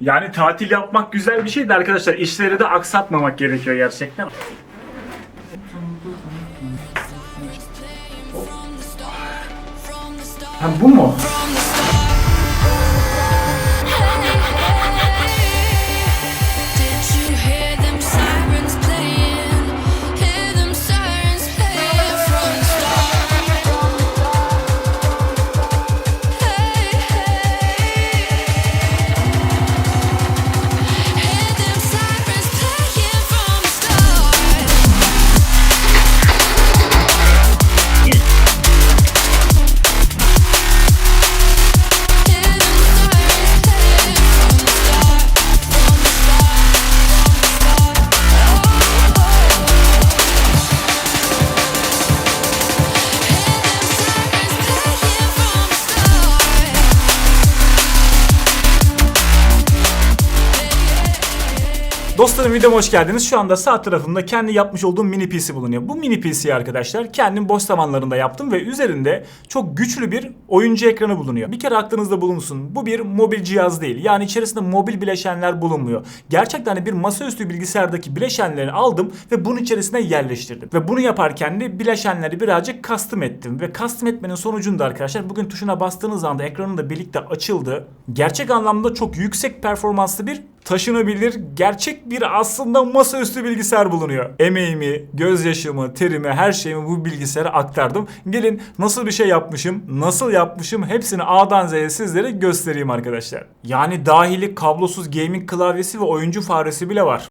Yani tatil yapmak güzel bir şey de arkadaşlar işleri de aksatmamak gerekiyor gerçekten. Ha bu mu? Dostlarım videoma hoş geldiniz. Şu anda sağ tarafımda kendi yapmış olduğum mini PC bulunuyor. Bu mini PC'yi arkadaşlar kendim boş zamanlarında yaptım ve üzerinde çok güçlü bir oyuncu ekranı bulunuyor. Bir kere aklınızda bulunsun. Bu bir mobil cihaz değil. Yani içerisinde mobil bileşenler bulunmuyor. Gerçekten bir masaüstü bilgisayardaki bileşenleri aldım ve bunun içerisine yerleştirdim. Ve bunu yaparken de bileşenleri birazcık custom ettim. Ve custom etmenin sonucunda arkadaşlar bugün tuşuna bastığınız anda ekranın da birlikte açıldı. Gerçek anlamda çok yüksek performanslı bir taşınabilir gerçek bir aslında masaüstü bilgisayar bulunuyor. Emeğimi, gözyaşımı, terimi, her şeyimi bu bilgisayara aktardım. Gelin nasıl bir şey yapmışım, nasıl yapmışım hepsini A'dan Z'ye sizlere göstereyim arkadaşlar. Yani dahili kablosuz gaming klavyesi ve oyuncu faresi bile var.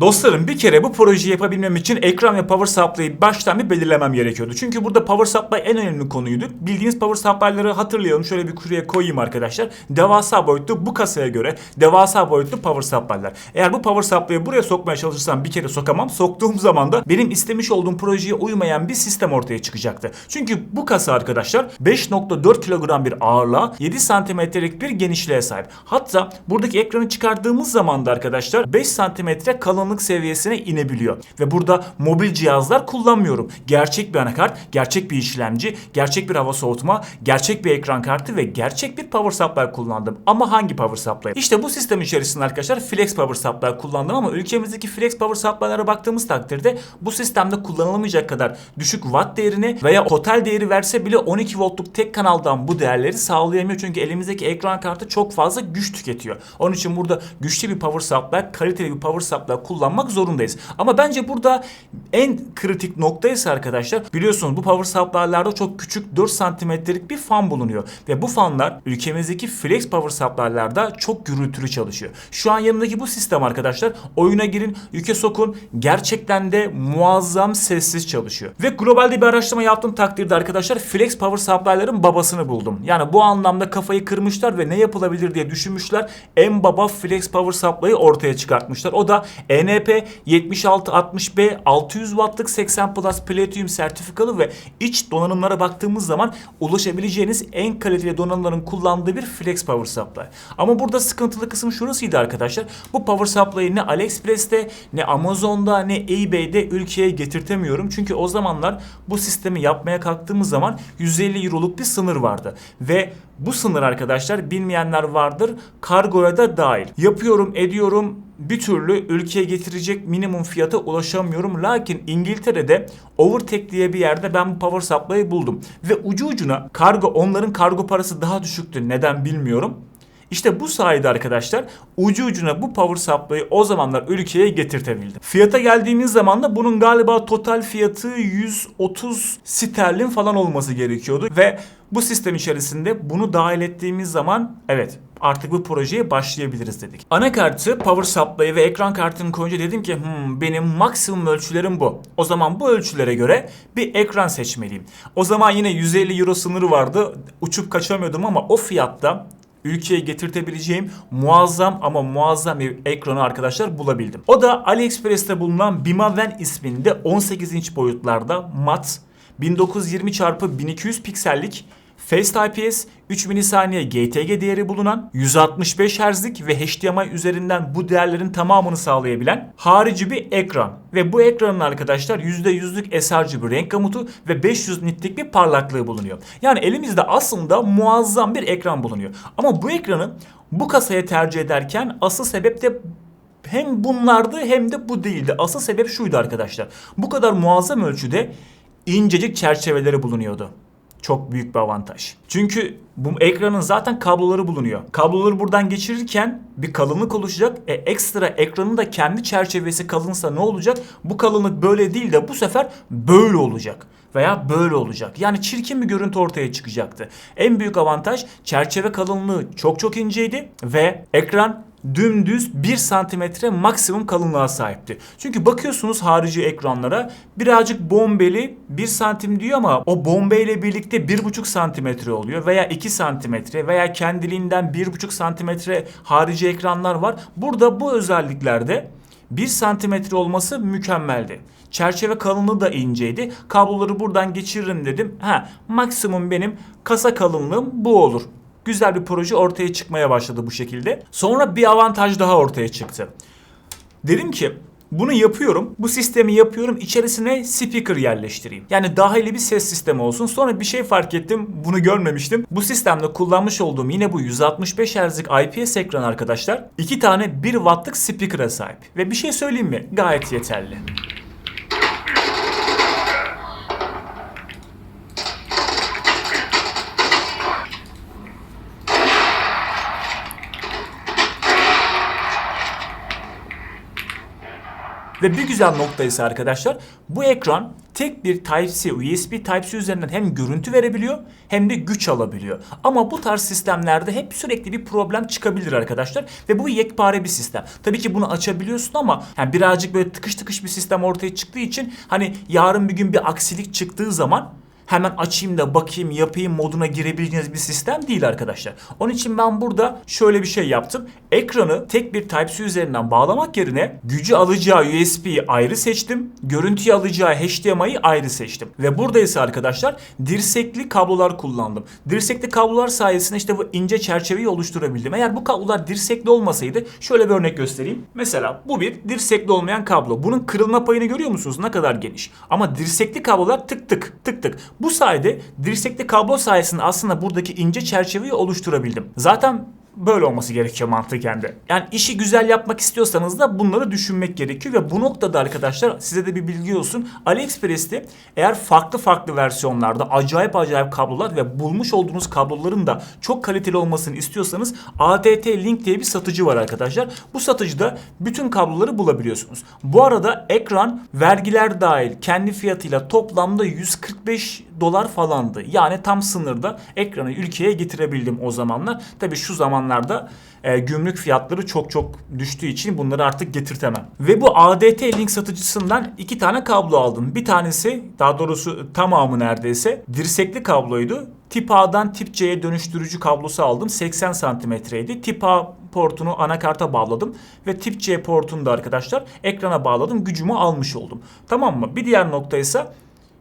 Dostlarım bir kere bu projeyi yapabilmem için ekran ve power supply'ı baştan bir belirlemem gerekiyordu. Çünkü burada power supply en önemli konuydu. Bildiğiniz power supply'ları hatırlayalım. Şöyle bir kuruya koyayım arkadaşlar. Devasa boyutlu bu kasaya göre devasa boyutlu power supply'lar. Eğer bu power supply'ı buraya sokmaya çalışırsam bir kere sokamam. Soktuğum zaman da benim istemiş olduğum projeye uymayan bir sistem ortaya çıkacaktı. Çünkü bu kasa arkadaşlar 5.4 kilogram bir ağırlığa 7 santimetrelik bir genişliğe sahip. Hatta buradaki ekranı çıkardığımız zaman da arkadaşlar 5 santimetre kalınlık seviyesine inebiliyor. Ve burada mobil cihazlar kullanmıyorum. Gerçek bir anakart, gerçek bir işlemci, gerçek bir hava soğutma, gerçek bir ekran kartı ve gerçek bir power supply kullandım. Ama hangi power supply? İşte bu sistem içerisinde arkadaşlar flex power supply kullandım ama ülkemizdeki flex power supply'lara baktığımız takdirde bu sistemde kullanılamayacak kadar düşük watt değerini veya total değeri verse bile 12 voltluk tek kanaldan bu değerleri sağlayamıyor. Çünkü elimizdeki ekran kartı çok fazla güç tüketiyor. Onun için burada güçlü bir power supply, kaliteli bir power supply kullanmak zorundayız. Ama bence burada en kritik nokta ise arkadaşlar biliyorsunuz bu power supply'larda çok küçük 4 santimetrelik bir fan bulunuyor. Ve bu fanlar ülkemizdeki flex power supply'larda çok gürültülü çalışıyor. Şu an yanındaki bu sistem arkadaşlar oyuna girin, yüke sokun gerçekten de muazzam sessiz çalışıyor. Ve globalde bir araştırma yaptığım takdirde arkadaşlar flex power supply'ların babasını buldum. Yani bu anlamda kafayı kırmışlar ve ne yapılabilir diye düşünmüşler. En baba flex power supply'ı ortaya çıkartmışlar. O da ENP 7660B 600 wattlık 80 plus platinum sertifikalı ve iç donanımlara baktığımız zaman ulaşabileceğiniz en kaliteli donanımların kullandığı bir flex power supply. Ama burada sıkıntılı kısım şurasıydı arkadaşlar. Bu power supply'ı ne AliExpress'te ne Amazon'da ne eBay'de ülkeye getirtemiyorum. Çünkü o zamanlar bu sistemi yapmaya kalktığımız zaman 150 euroluk bir sınır vardı. Ve bu sınır arkadaşlar bilmeyenler vardır. Kargoya da dahil. Yapıyorum, ediyorum bir türlü ülkeye getirecek minimum fiyata ulaşamıyorum. Lakin İngiltere'de Overtake diye bir yerde ben bu power supply'ı buldum. Ve ucu ucuna kargo onların kargo parası daha düşüktü. Neden bilmiyorum. İşte bu sayede arkadaşlar ucu ucuna bu power supply'ı o zamanlar ülkeye getirtebildim. Fiyata geldiğimiz zaman da bunun galiba total fiyatı 130 sterlin falan olması gerekiyordu. Ve bu sistem içerisinde bunu dahil ettiğimiz zaman evet artık bu projeye başlayabiliriz dedik. Anakartı, power supply'ı ve ekran kartını koyunca dedim ki hmm, benim maksimum ölçülerim bu. O zaman bu ölçülere göre bir ekran seçmeliyim. O zaman yine 150 euro sınırı vardı. Uçup kaçamıyordum ama o fiyatta ülkeye getirtebileceğim muazzam ama muazzam bir ekranı arkadaşlar bulabildim. O da AliExpress'te bulunan Bimaven isminde 18 inç boyutlarda mat 1920 x 1200 piksellik Fast IPS, 3 milisaniye GTG değeri bulunan, 165 Hz'lik ve HDMI üzerinden bu değerlerin tamamını sağlayabilen harici bir ekran. Ve bu ekranın arkadaşlar %100'lük sRGB renk gamutu ve 500 nitlik bir parlaklığı bulunuyor. Yani elimizde aslında muazzam bir ekran bulunuyor. Ama bu ekranı bu kasaya tercih ederken asıl sebep de hem bunlardı hem de bu değildi. Asıl sebep şuydu arkadaşlar. Bu kadar muazzam ölçüde incecik çerçeveleri bulunuyordu. Çok büyük bir avantaj. Çünkü bu ekranın zaten kabloları bulunuyor. Kabloları buradan geçirirken bir kalınlık oluşacak. E ekstra ekranın da kendi çerçevesi kalınsa ne olacak? Bu kalınlık böyle değil de bu sefer böyle olacak veya böyle olacak. Yani çirkin bir görüntü ortaya çıkacaktı. En büyük avantaj çerçeve kalınlığı çok çok inceydi ve ekran dümdüz 1 santimetre maksimum kalınlığa sahipti. Çünkü bakıyorsunuz harici ekranlara birazcık bombeli 1 santim diyor ama o bombeyle birlikte 1,5 santimetre oluyor veya 2 santimetre veya kendiliğinden 1,5 santimetre harici ekranlar var. Burada bu özelliklerde 1 santimetre olması mükemmeldi. Çerçeve kalınlığı da inceydi. Kabloları buradan geçiririm dedim. Ha, maksimum benim kasa kalınlığım bu olur. Güzel bir proje ortaya çıkmaya başladı bu şekilde. Sonra bir avantaj daha ortaya çıktı. Dedim ki bunu yapıyorum. Bu sistemi yapıyorum. içerisine speaker yerleştireyim. Yani dahili bir ses sistemi olsun. Sonra bir şey fark ettim. Bunu görmemiştim. Bu sistemde kullanmış olduğum yine bu 165 Hz'lik IPS ekran arkadaşlar. iki tane 1 wattlık speaker'a sahip. Ve bir şey söyleyeyim mi? Gayet yeterli. Ve bir güzel nokta ise arkadaşlar bu ekran tek bir Type-C, USB Type-C üzerinden hem görüntü verebiliyor hem de güç alabiliyor. Ama bu tarz sistemlerde hep sürekli bir problem çıkabilir arkadaşlar ve bu yekpare bir sistem. Tabii ki bunu açabiliyorsun ama yani birazcık böyle tıkış tıkış bir sistem ortaya çıktığı için hani yarın bir gün bir aksilik çıktığı zaman hemen açayım da bakayım yapayım moduna girebileceğiniz bir sistem değil arkadaşlar. Onun için ben burada şöyle bir şey yaptım. Ekranı tek bir Type-C üzerinden bağlamak yerine gücü alacağı USB'yi ayrı seçtim. Görüntüyü alacağı HDMI'yi ayrı seçtim. Ve burada ise arkadaşlar dirsekli kablolar kullandım. Dirsekli kablolar sayesinde işte bu ince çerçeveyi oluşturabildim. Eğer bu kablolar dirsekli olmasaydı şöyle bir örnek göstereyim. Mesela bu bir dirsekli olmayan kablo. Bunun kırılma payını görüyor musunuz? Ne kadar geniş. Ama dirsekli kablolar tık tık tık tık. Bu sayede dirsekli kablo sayesinde aslında buradaki ince çerçeveyi oluşturabildim. Zaten böyle olması gerekiyor mantıken de. Yani işi güzel yapmak istiyorsanız da bunları düşünmek gerekiyor ve bu noktada arkadaşlar size de bir bilgi olsun. AliExpress'te eğer farklı farklı versiyonlarda acayip acayip kablolar ve bulmuş olduğunuz kabloların da çok kaliteli olmasını istiyorsanız ADT Link diye bir satıcı var arkadaşlar. Bu satıcıda bütün kabloları bulabiliyorsunuz. Bu arada ekran vergiler dahil kendi fiyatıyla toplamda 145 dolar falandı. Yani tam sınırda ekranı ülkeye getirebildim o zamanlar. Tabii şu zamanlarda e, gümrük fiyatları çok çok düştüğü için bunları artık getirtemem. Ve bu ADT link satıcısından iki tane kablo aldım. Bir tanesi daha doğrusu tamamı neredeyse dirsekli kabloydu. Tip A'dan tip C'ye dönüştürücü kablosu aldım. 80 santimetreydi. Tip A portunu anakarta bağladım ve tip C portunu da arkadaşlar ekrana bağladım. Gücümü almış oldum. Tamam mı? Bir diğer nokta ise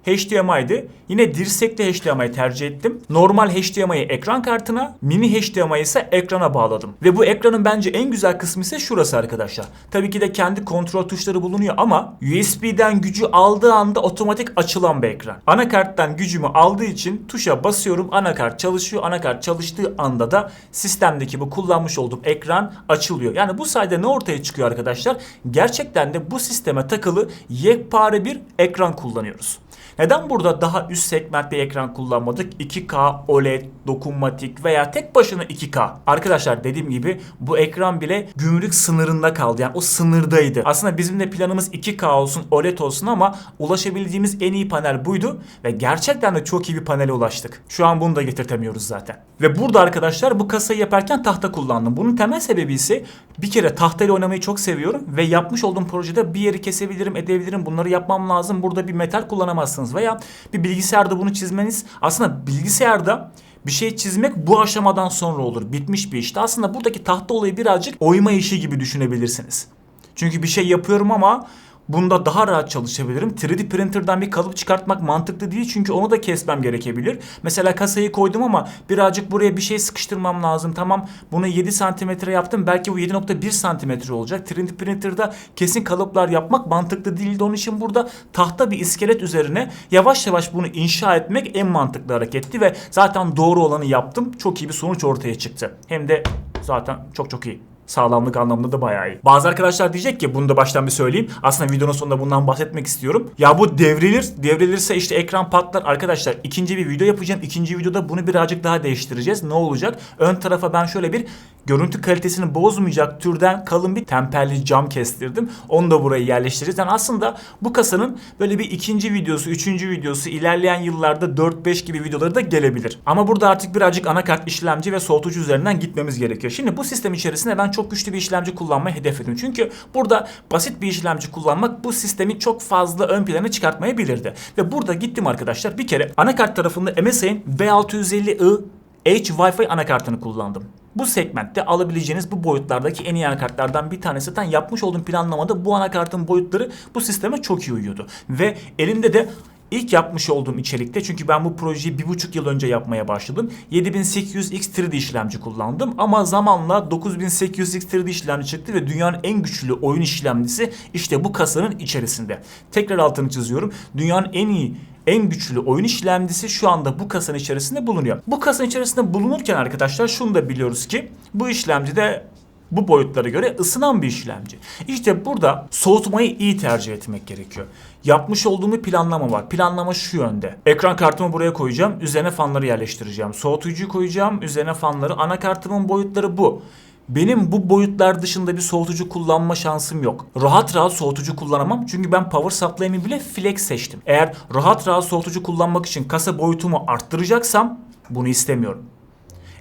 HDMI'di. Yine dirsekli HDMI tercih ettim. Normal HDMI'yi ekran kartına, mini HDMI ise ekrana bağladım. Ve bu ekranın bence en güzel kısmı ise şurası arkadaşlar. Tabii ki de kendi kontrol tuşları bulunuyor ama USB'den gücü aldığı anda otomatik açılan bir ekran. Anakarttan gücümü aldığı için tuşa basıyorum. Anakart çalışıyor. Anakart çalıştığı anda da sistemdeki bu kullanmış olduğum ekran açılıyor. Yani bu sayede ne ortaya çıkıyor arkadaşlar? Gerçekten de bu sisteme takılı yekpare bir ekran kullanıyoruz. Neden burada daha üst segment bir ekran kullanmadık? 2K, OLED, dokunmatik veya tek başına 2K. Arkadaşlar dediğim gibi bu ekran bile gümrük sınırında kaldı. Yani o sınırdaydı. Aslında bizim de planımız 2K olsun, OLED olsun ama ulaşabildiğimiz en iyi panel buydu. Ve gerçekten de çok iyi bir panele ulaştık. Şu an bunu da getirtemiyoruz zaten. Ve burada arkadaşlar bu kasayı yaparken tahta kullandım. Bunun temel sebebi ise bir kere tahtayla oynamayı çok seviyorum. Ve yapmış olduğum projede bir yeri kesebilirim, edebilirim. Bunları yapmam lazım. Burada bir metal kullanamazsınız veya bir bilgisayarda bunu çizmeniz aslında bilgisayarda bir şey çizmek bu aşamadan sonra olur. Bitmiş bir işte. Aslında buradaki tahta olayı birazcık oyma işi gibi düşünebilirsiniz. Çünkü bir şey yapıyorum ama Bunda daha rahat çalışabilirim. 3D printer'dan bir kalıp çıkartmak mantıklı değil çünkü onu da kesmem gerekebilir. Mesela kasayı koydum ama birazcık buraya bir şey sıkıştırmam lazım. Tamam bunu 7 santimetre yaptım. Belki bu 7.1 santimetre olacak. 3D printer'da kesin kalıplar yapmak mantıklı değildi. Onun için burada tahta bir iskelet üzerine yavaş yavaş bunu inşa etmek en mantıklı hareketti ve zaten doğru olanı yaptım. Çok iyi bir sonuç ortaya çıktı. Hem de zaten çok çok iyi. Sağlamlık anlamında da bayağı iyi. Bazı arkadaşlar diyecek ki bunu da baştan bir söyleyeyim. Aslında videonun sonunda bundan bahsetmek istiyorum. Ya bu devrilir. Devrilirse işte ekran patlar. Arkadaşlar ikinci bir video yapacağım. İkinci videoda bunu birazcık daha değiştireceğiz. Ne olacak? Ön tarafa ben şöyle bir görüntü kalitesini bozmayacak türden kalın bir temperli cam kestirdim. Onu da buraya yerleştireceğiz. Yani aslında bu kasanın böyle bir ikinci videosu, üçüncü videosu ilerleyen yıllarda 4-5 gibi videoları da gelebilir. Ama burada artık birazcık anakart işlemci ve soğutucu üzerinden gitmemiz gerekiyor. Şimdi bu sistem içerisinde ben çok güçlü bir işlemci kullanmayı hedefledim. Çünkü burada basit bir işlemci kullanmak bu sistemi çok fazla ön plana çıkartmayabilirdi. Ve burada gittim arkadaşlar bir kere anakart tarafında MSI'nin V650i H Wi-Fi anakartını kullandım. Bu segmentte alabileceğiniz bu boyutlardaki en iyi anakartlardan bir tanesi. Zaten yapmış olduğum planlamada bu anakartın boyutları bu sisteme çok iyi uyuyordu. Ve elimde de İlk yapmış olduğum içerikte çünkü ben bu projeyi bir buçuk yıl önce yapmaya başladım. 7800X 3D işlemci kullandım ama zamanla 9800X 3D işlemci çıktı ve dünyanın en güçlü oyun işlemcisi işte bu kasanın içerisinde. Tekrar altını çiziyorum. Dünyanın en iyi en güçlü oyun işlemcisi şu anda bu kasanın içerisinde bulunuyor. Bu kasanın içerisinde bulunurken arkadaşlar şunu da biliyoruz ki bu işlemci de bu boyutlara göre ısınan bir işlemci. İşte burada soğutmayı iyi tercih etmek gerekiyor. Yapmış olduğum planlama var. Planlama şu yönde. Ekran kartımı buraya koyacağım. Üzerine fanları yerleştireceğim. Soğutucuyu koyacağım. Üzerine fanları. Anakartımın boyutları bu. Benim bu boyutlar dışında bir soğutucu kullanma şansım yok. Rahat rahat soğutucu kullanamam çünkü ben power supply'mi bile flex seçtim. Eğer rahat rahat soğutucu kullanmak için kasa boyutumu arttıracaksam bunu istemiyorum.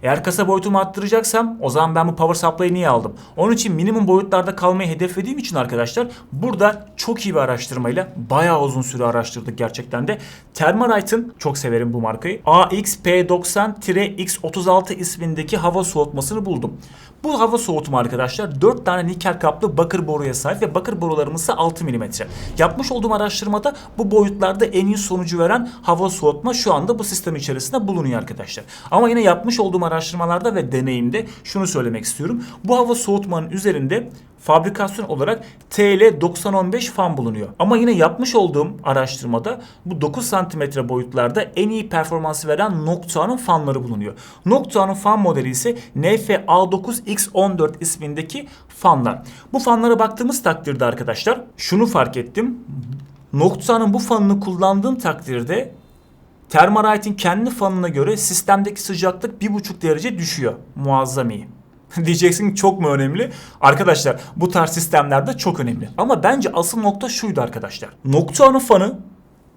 Eğer kasa boyutumu arttıracaksam o zaman ben bu power supply'ı niye aldım? Onun için minimum boyutlarda kalmayı hedeflediğim için arkadaşlar burada çok iyi bir araştırmayla bayağı uzun süre araştırdık gerçekten de. Thermalite'ın çok severim bu markayı. AXP90-X36 ismindeki hava soğutmasını buldum. Bu hava soğutma arkadaşlar 4 tane nikel kaplı bakır boruya sahip ve bakır borularımız ise 6 mm. Yapmış olduğum araştırmada bu boyutlarda en iyi sonucu veren hava soğutma şu anda bu sistem içerisinde bulunuyor arkadaşlar. Ama yine yapmış olduğum araştırmalarda ve deneyimde şunu söylemek istiyorum. Bu hava soğutmanın üzerinde fabrikasyon olarak TL 9015 fan bulunuyor. Ama yine yapmış olduğum araştırmada bu 9 santimetre boyutlarda en iyi performansı veren Noctua'nın fanları bulunuyor. Noctua'nın fan modeli ise NFA9X14 ismindeki fanlar. Bu fanlara baktığımız takdirde arkadaşlar şunu fark ettim. Noctua'nın bu fanını kullandığım takdirde Thermalite'in kendi fanına göre sistemdeki sıcaklık 1,5 derece düşüyor. Muazzam iyi. Diyeceksin çok mu önemli? Arkadaşlar bu tarz sistemlerde çok önemli. Ama bence asıl nokta şuydu arkadaşlar. Noctua'nın fanı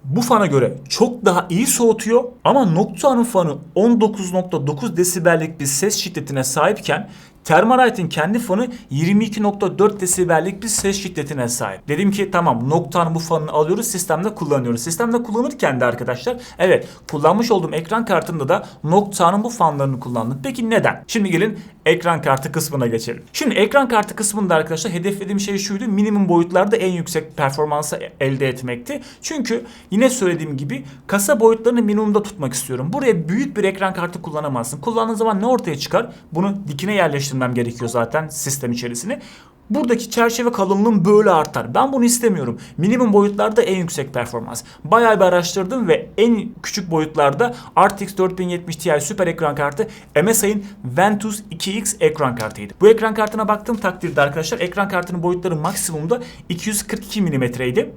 bu fana göre çok daha iyi soğutuyor ama Noctua'nın fanı 19.9 desibellik bir ses şiddetine sahipken Thermalite'in kendi fanı 22.4 desibellik bir ses şiddetine sahip. Dedim ki tamam Noctua'nın bu fanını alıyoruz sistemde kullanıyoruz. Sistemde kullanırken de arkadaşlar evet kullanmış olduğum ekran kartında da Noctua'nın bu fanlarını kullandım. Peki neden? Şimdi gelin ekran kartı kısmına geçelim. Şimdi ekran kartı kısmında arkadaşlar hedeflediğim şey şuydu. Minimum boyutlarda en yüksek performansı elde etmekti. Çünkü yine söylediğim gibi kasa boyutlarını minimumda tutmak istiyorum. Buraya büyük bir ekran kartı kullanamazsın. Kullandığın zaman ne ortaya çıkar? Bunu dikine yerleştirmem gerekiyor zaten sistem içerisine. Buradaki çerçeve kalınlığım böyle artar. Ben bunu istemiyorum. Minimum boyutlarda en yüksek performans. Bayağı bir araştırdım ve en küçük boyutlarda RTX 4070 Ti süper ekran kartı MSI'nin Ventus 2X ekran kartıydı. Bu ekran kartına baktığım takdirde arkadaşlar ekran kartının boyutları maksimumda 242 mm'ydi.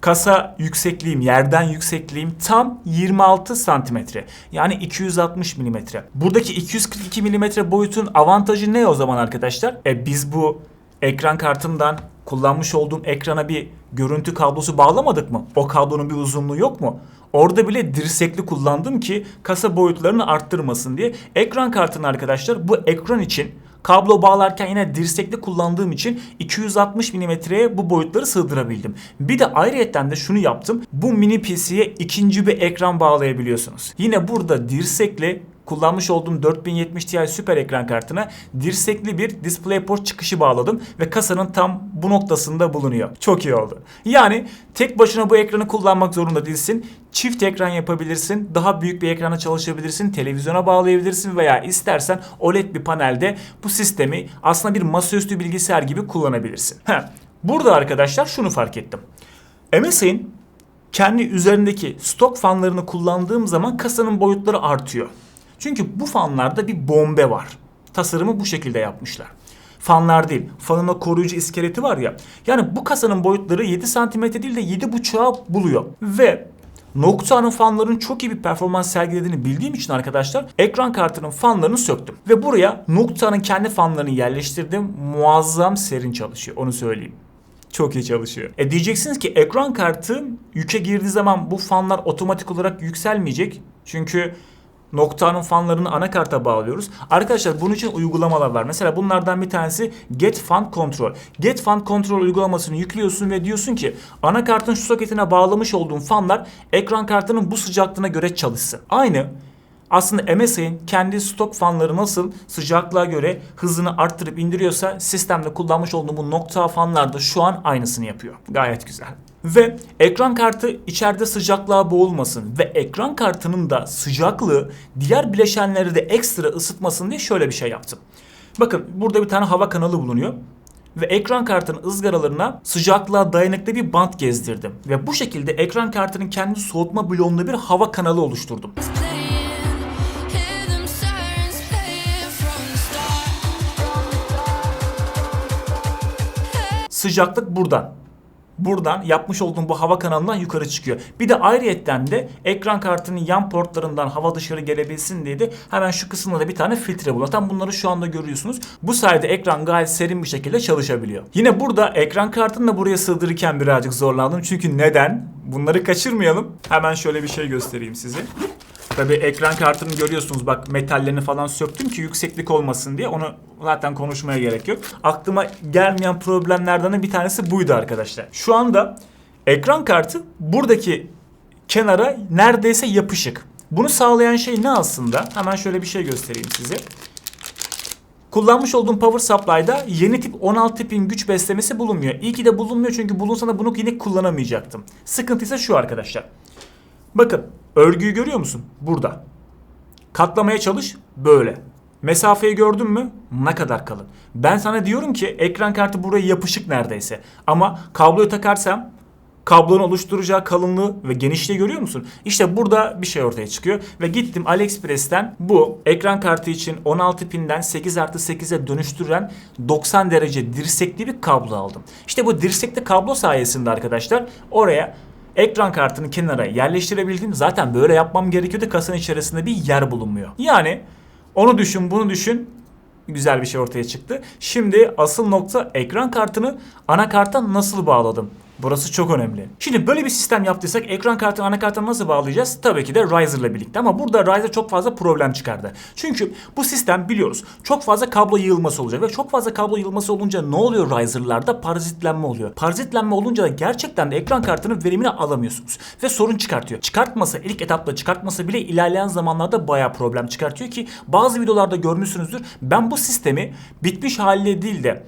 Kasa yüksekliğim, yerden yüksekliğim tam 26 santimetre. Yani 260 milimetre. Buradaki 242 milimetre boyutun avantajı ne o zaman arkadaşlar? E biz bu ekran kartımdan kullanmış olduğum ekrana bir görüntü kablosu bağlamadık mı? O kablonun bir uzunluğu yok mu? Orada bile dirsekli kullandım ki kasa boyutlarını arttırmasın diye. Ekran kartını arkadaşlar bu ekran için Kablo bağlarken yine dirsekli kullandığım için 260 milimetreye bu boyutları sığdırabildim. Bir de ayrıyetten de şunu yaptım. Bu mini PC'ye ikinci bir ekran bağlayabiliyorsunuz. Yine burada dirsekli kullanmış olduğum 4070 Ti süper ekran kartına dirsekli bir DisplayPort çıkışı bağladım ve kasanın tam bu noktasında bulunuyor. Çok iyi oldu. Yani tek başına bu ekranı kullanmak zorunda değilsin. Çift ekran yapabilirsin, daha büyük bir ekrana çalışabilirsin, televizyona bağlayabilirsin veya istersen OLED bir panelde bu sistemi aslında bir masaüstü bilgisayar gibi kullanabilirsin. Heh. Burada arkadaşlar şunu fark ettim. MSI'nin kendi üzerindeki stok fanlarını kullandığım zaman kasanın boyutları artıyor. Çünkü bu fanlarda bir bombe var. Tasarımı bu şekilde yapmışlar. Fanlar değil, fanın koruyucu iskeleti var ya. Yani bu kasanın boyutları 7 cm değil de 7.5'a buluyor. Ve Noctua'nın fanların çok iyi bir performans sergilediğini bildiğim için arkadaşlar ekran kartının fanlarını söktüm. Ve buraya Noctua'nın kendi fanlarını yerleştirdim. Muazzam serin çalışıyor onu söyleyeyim. Çok iyi çalışıyor. E diyeceksiniz ki ekran kartı yüke girdiği zaman bu fanlar otomatik olarak yükselmeyecek. Çünkü Noctua'nın fanlarını anakarta bağlıyoruz. Arkadaşlar bunun için uygulamalar var. Mesela bunlardan bir tanesi Get Fan Control. Get Fan Control uygulamasını yüklüyorsun ve diyorsun ki anakartın şu soketine bağlamış olduğun fanlar ekran kartının bu sıcaklığına göre çalışsın. Aynı aslında MSI'nin kendi stok fanları nasıl sıcaklığa göre hızını arttırıp indiriyorsa sistemde kullanmış olduğum bu nokta fanlar da şu an aynısını yapıyor. Gayet güzel. Ve ekran kartı içeride sıcaklığa boğulmasın ve ekran kartının da sıcaklığı diğer bileşenleri de ekstra ısıtmasın diye şöyle bir şey yaptım. Bakın burada bir tane hava kanalı bulunuyor ve ekran kartının ızgaralarına sıcaklığa dayanıklı bir bant gezdirdim. Ve bu şekilde ekran kartının kendi soğutma bloğunda bir hava kanalı oluşturdum. sıcaklık buradan. Buradan yapmış olduğum bu hava kanalından yukarı çıkıyor. Bir de ayrıyetten de ekran kartının yan portlarından hava dışarı gelebilsin diye de hemen şu kısımda da bir tane filtre bulunuyor. Tam bunları şu anda görüyorsunuz. Bu sayede ekran gayet serin bir şekilde çalışabiliyor. Yine burada ekran kartını da buraya sığdırırken birazcık zorlandım. Çünkü neden? Bunları kaçırmayalım. Hemen şöyle bir şey göstereyim size. Tabi ekran kartını görüyorsunuz bak metallerini falan söktüm ki yükseklik olmasın diye onu zaten konuşmaya gerek yok. Aklıma gelmeyen problemlerden bir tanesi buydu arkadaşlar. Şu anda ekran kartı buradaki kenara neredeyse yapışık. Bunu sağlayan şey ne aslında? Hemen şöyle bir şey göstereyim size. Kullanmış olduğum power supply'da yeni tip 16 pin güç beslemesi bulunmuyor. İyi ki de bulunmuyor çünkü bulunsa da bunu yine kullanamayacaktım. Sıkıntı ise şu arkadaşlar. Bakın örgüyü görüyor musun? Burada. Katlamaya çalış böyle. Mesafeyi gördün mü? Ne kadar kalın. Ben sana diyorum ki ekran kartı buraya yapışık neredeyse. Ama kabloyu takarsam kablonun oluşturacağı kalınlığı ve genişliği görüyor musun? İşte burada bir şey ortaya çıkıyor. Ve gittim AliExpress'ten bu ekran kartı için 16 pinden 8 artı 8'e dönüştüren 90 derece dirsekli bir kablo aldım. İşte bu dirsekli kablo sayesinde arkadaşlar oraya ekran kartını kenara yerleştirebildim. Zaten böyle yapmam gerekiyordu. Kasanın içerisinde bir yer bulunmuyor. Yani onu düşün bunu düşün. Güzel bir şey ortaya çıktı. Şimdi asıl nokta ekran kartını anakarta nasıl bağladım? Burası çok önemli. Şimdi böyle bir sistem yaptıysak ekran kartını anakarta nasıl bağlayacağız? Tabii ki de Riser ile birlikte ama burada Riser çok fazla problem çıkardı. Çünkü bu sistem biliyoruz çok fazla kablo yığılması olacak ve çok fazla kablo yığılması olunca ne oluyor Riser'larda? Parazitlenme oluyor. Parazitlenme olunca da gerçekten de ekran kartının verimini alamıyorsunuz ve sorun çıkartıyor. Çıkartmasa ilk etapta çıkartmasa bile ilerleyen zamanlarda bayağı problem çıkartıyor ki bazı videolarda görmüşsünüzdür. Ben bu sistemi bitmiş haliyle değil de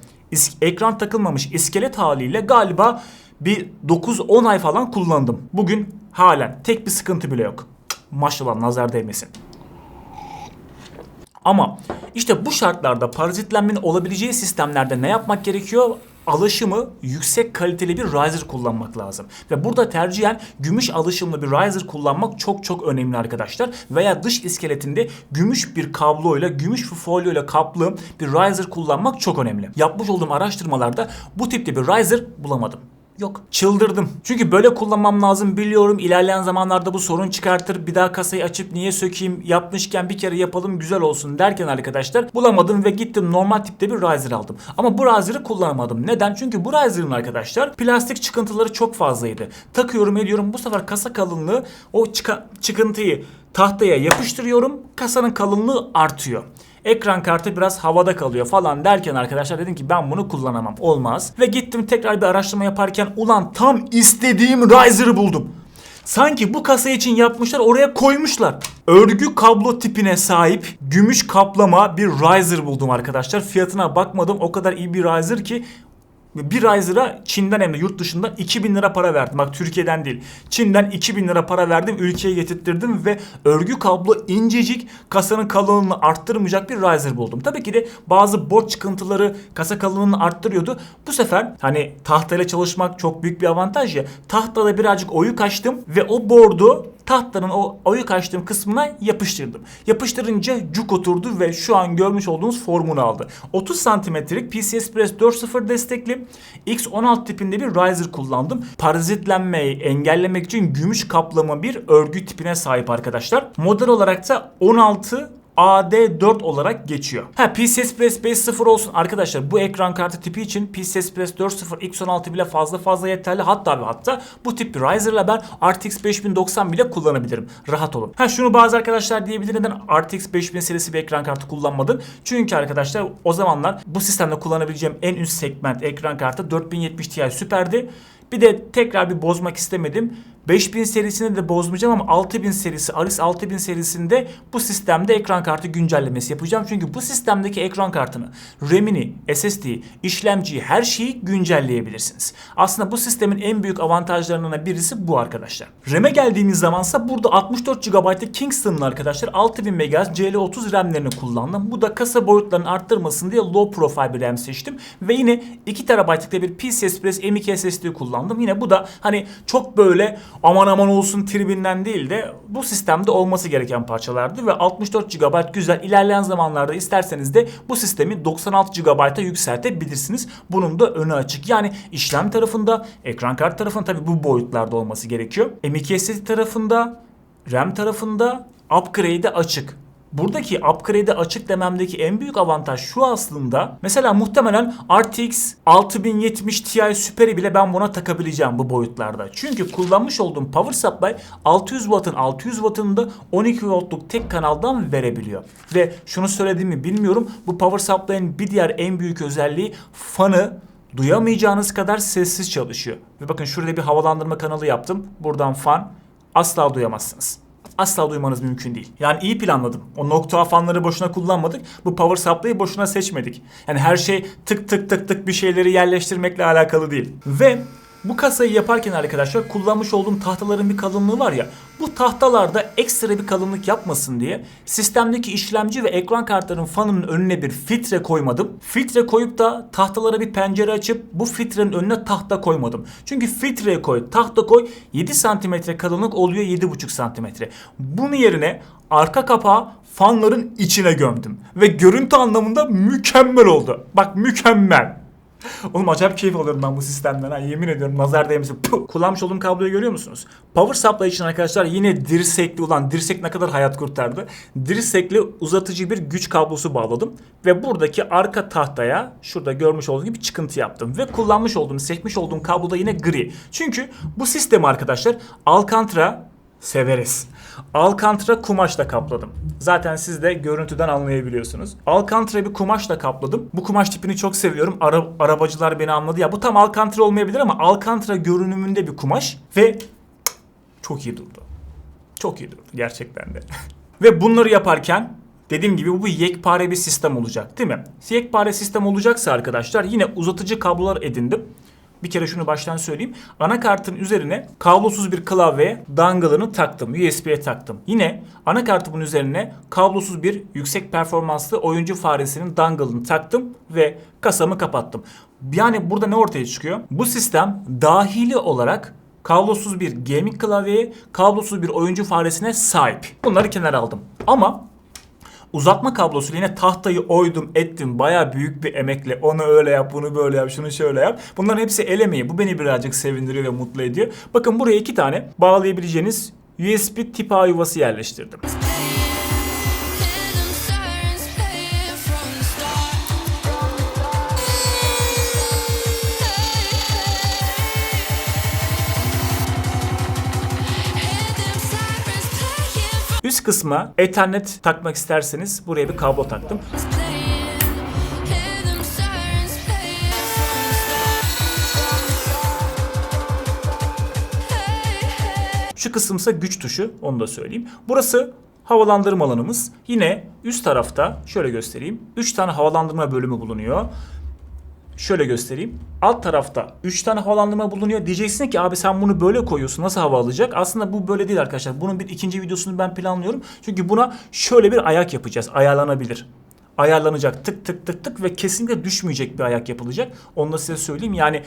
ekran takılmamış iskelet haliyle galiba bir 9-10 ay falan kullandım. Bugün halen tek bir sıkıntı bile yok. Maşallah nazar değmesin. Ama işte bu şartlarda parazitlenmenin olabileceği sistemlerde ne yapmak gerekiyor? Alaşımı yüksek kaliteli bir riser kullanmak lazım. Ve burada tercihen gümüş alaşımlı bir riser kullanmak çok çok önemli arkadaşlar. Veya dış iskeletinde gümüş bir kabloyla, gümüş bir folyoyla kaplı bir riser kullanmak çok önemli. Yapmış olduğum araştırmalarda bu tipte bir riser bulamadım. Yok. Çıldırdım. Çünkü böyle kullanmam lazım biliyorum. İlerleyen zamanlarda bu sorun çıkartır. Bir daha kasayı açıp niye sökeyim yapmışken bir kere yapalım güzel olsun derken arkadaşlar bulamadım ve gittim normal tipte bir riser aldım. Ama bu riser'ı kullanamadım. Neden? Çünkü bu riser'ın arkadaşlar plastik çıkıntıları çok fazlaydı. Takıyorum ediyorum bu sefer kasa kalınlığı o çıkıntıyı tahtaya yapıştırıyorum. Kasanın kalınlığı artıyor ekran kartı biraz havada kalıyor falan derken arkadaşlar dedim ki ben bunu kullanamam. Olmaz. Ve gittim tekrar bir araştırma yaparken ulan tam istediğim Riser'ı buldum. Sanki bu kasa için yapmışlar oraya koymuşlar. Örgü kablo tipine sahip gümüş kaplama bir riser buldum arkadaşlar. Fiyatına bakmadım o kadar iyi bir riser ki bir Riser'a Çin'den hem de yurt dışından 2000 lira para verdim. Bak Türkiye'den değil. Çin'den 2000 lira para verdim. Ülkeye getirttirdim ve örgü kablo incecik kasanın kalınlığını arttırmayacak bir Riser buldum. Tabii ki de bazı borç çıkıntıları kasa kalınlığını arttırıyordu. Bu sefer hani tahtayla çalışmak çok büyük bir avantaj ya. Tahtada birazcık oyuk açtım ve o board'u tahtanın o oyuk açtığım kısmına yapıştırdım. Yapıştırınca cuk oturdu ve şu an görmüş olduğunuz formunu aldı. 30 santimetrelik PC Express 4.0 destekli X16 tipinde bir riser kullandım. Parazitlenmeyi engellemek için gümüş kaplama bir örgü tipine sahip arkadaşlar. Model olarak da 16 AD4 olarak geçiyor. Ha PC Express 5.0 olsun arkadaşlar bu ekran kartı tipi için PC Express 4.0 X16 bile fazla fazla yeterli. Hatta ve hatta bu tip bir Riser'la ben RTX 5090 bile kullanabilirim. Rahat olun. Ha şunu bazı arkadaşlar diyebilir neden RTX 5000 serisi bir ekran kartı kullanmadın? Çünkü arkadaşlar o zamanlar bu sistemde kullanabileceğim en üst segment ekran kartı 4070 Ti Super'di. Bir de tekrar bir bozmak istemedim. 5000 serisini de bozmayacağım ama 6000 serisi, Aris 6000 serisinde bu sistemde ekran kartı güncellemesi yapacağım. Çünkü bu sistemdeki ekran kartını, RAM'ini, SSD'yi, işlemciyi, her şeyi güncelleyebilirsiniz. Aslında bu sistemin en büyük avantajlarından birisi bu arkadaşlar. RAM'e geldiğimiz zamansa burada 64 GB'lık Kingston'ın arkadaşlar 6000 MHz CL30 RAM'lerini kullandım. Bu da kasa boyutlarını arttırmasın diye low profile bir RAM seçtim. Ve yine 2 TB'lık bir PC Express M.2 SSD kullandım. Yine bu da hani çok böyle aman aman olsun tribinden değil de bu sistemde olması gereken parçalardı ve 64 GB güzel. İlerleyen zamanlarda isterseniz de bu sistemi 96 GB'a yükseltebilirsiniz. Bunun da önü açık. Yani işlem tarafında, ekran kart tarafında tabii bu boyutlarda olması gerekiyor. M.2 SSD tarafında, RAM tarafında upgrade'e açık. Buradaki upgrade'e açık dememdeki en büyük avantaj şu aslında. Mesela muhtemelen RTX 6070 Ti Super'i bile ben buna takabileceğim bu boyutlarda. Çünkü kullanmış olduğum power supply 600 Watt'ın 600 Watt'ını da 12 voltluk tek kanaldan verebiliyor. Ve şunu söylediğimi bilmiyorum. Bu power supply'ın bir diğer en büyük özelliği fanı duyamayacağınız kadar sessiz çalışıyor. Ve bakın şurada bir havalandırma kanalı yaptım. Buradan fan asla duyamazsınız asla duymanız mümkün değil. Yani iyi planladım. O nokta fanları boşuna kullanmadık. Bu power supply'ı boşuna seçmedik. Yani her şey tık tık tık tık bir şeyleri yerleştirmekle alakalı değil. Ve bu kasayı yaparken arkadaşlar kullanmış olduğum tahtaların bir kalınlığı var ya bu tahtalarda ekstra bir kalınlık yapmasın diye sistemdeki işlemci ve ekran kartlarının fanının önüne bir filtre koymadım. Filtre koyup da tahtalara bir pencere açıp bu filtrenin önüne tahta koymadım. Çünkü filtreye koy, tahta koy 7 santimetre kalınlık oluyor 7,5 santimetre. Bunun yerine arka kapağı fanların içine gömdüm. Ve görüntü anlamında mükemmel oldu. Bak mükemmel. Oğlum acayip keyif alıyorum ben bu sistemden ha yemin ediyorum nazar değmesin. Puh! Kullanmış olduğum kabloyu görüyor musunuz? Power supply için arkadaşlar yine dirsekli olan dirsek ne kadar hayat kurtardı. Dirsekli uzatıcı bir güç kablosu bağladım ve buradaki arka tahtaya şurada görmüş olduğunuz gibi çıkıntı yaptım ve kullanmış olduğum seçmiş olduğum kablo da yine gri. Çünkü bu sistemi arkadaşlar Alcantara severiz. Alcantara kumaşla kapladım. Zaten siz de görüntüden anlayabiliyorsunuz. Alcantara bir kumaşla kapladım. Bu kumaş tipini çok seviyorum. Ara, arabacılar beni anladı. Ya bu tam Alcantara olmayabilir ama Alcantara görünümünde bir kumaş ve çok iyi durdu. Çok iyi durdu gerçekten de. ve bunları yaparken Dediğim gibi bu yekpare bir sistem olacak değil mi? Yekpare sistem olacaksa arkadaşlar yine uzatıcı kablolar edindim. Bir kere şunu baştan söyleyeyim. Anakartın üzerine kablosuz bir klavye dangle'ını taktım. USB'ye taktım. Yine anakartımın üzerine kablosuz bir yüksek performanslı oyuncu faresinin dangle'ını taktım ve kasamı kapattım. Yani burada ne ortaya çıkıyor? Bu sistem dahili olarak kablosuz bir gaming klavyeye, kablosuz bir oyuncu faresine sahip. Bunları kenara aldım. Ama Uzatma kablosuyla yine tahtayı oydum ettim baya büyük bir emekle onu öyle yap bunu böyle yap şunu şöyle yap. Bunların hepsi el emeği bu beni birazcık sevindiriyor ve mutlu ediyor. Bakın buraya iki tane bağlayabileceğiniz USB tip A yuvası yerleştirdim. Üst kısma Ethernet takmak isterseniz buraya bir kablo taktım. Şu kısımsa güç tuşu onu da söyleyeyim. Burası havalandırma alanımız. Yine üst tarafta şöyle göstereyim. 3 tane havalandırma bölümü bulunuyor. Şöyle göstereyim. Alt tarafta 3 tane havalandırma bulunuyor. Diyeceksin ki abi sen bunu böyle koyuyorsun nasıl hava alacak? Aslında bu böyle değil arkadaşlar. Bunun bir ikinci videosunu ben planlıyorum. Çünkü buna şöyle bir ayak yapacağız. Ayarlanabilir. Ayarlanacak tık tık tık tık ve kesinlikle düşmeyecek bir ayak yapılacak. Onu da size söyleyeyim. Yani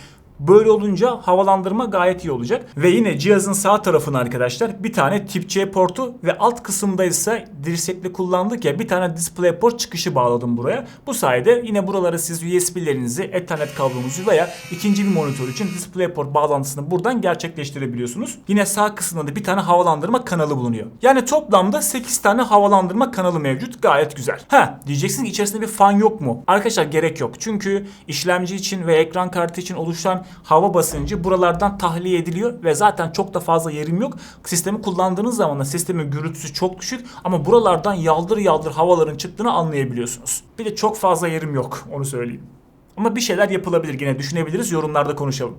Böyle olunca havalandırma gayet iyi olacak. Ve yine cihazın sağ tarafına arkadaşlar bir tane tip C portu ve alt kısımda ise dirsekli kullandık ya bir tane display port çıkışı bağladım buraya. Bu sayede yine buralara siz USB'lerinizi, Ethernet kablonuzu veya ikinci bir monitör için display port bağlantısını buradan gerçekleştirebiliyorsunuz. Yine sağ kısmında da bir tane havalandırma kanalı bulunuyor. Yani toplamda 8 tane havalandırma kanalı mevcut. Gayet güzel. Ha diyeceksin içerisinde bir fan yok mu? Arkadaşlar gerek yok. Çünkü işlemci için ve ekran kartı için oluşan hava basıncı buralardan tahliye ediliyor ve zaten çok da fazla yerim yok. Sistemi kullandığınız zaman da sistemin gürültüsü çok düşük ama buralardan yaldır yaldır havaların çıktığını anlayabiliyorsunuz. Bir de çok fazla yerim yok onu söyleyeyim. Ama bir şeyler yapılabilir yine düşünebiliriz yorumlarda konuşalım.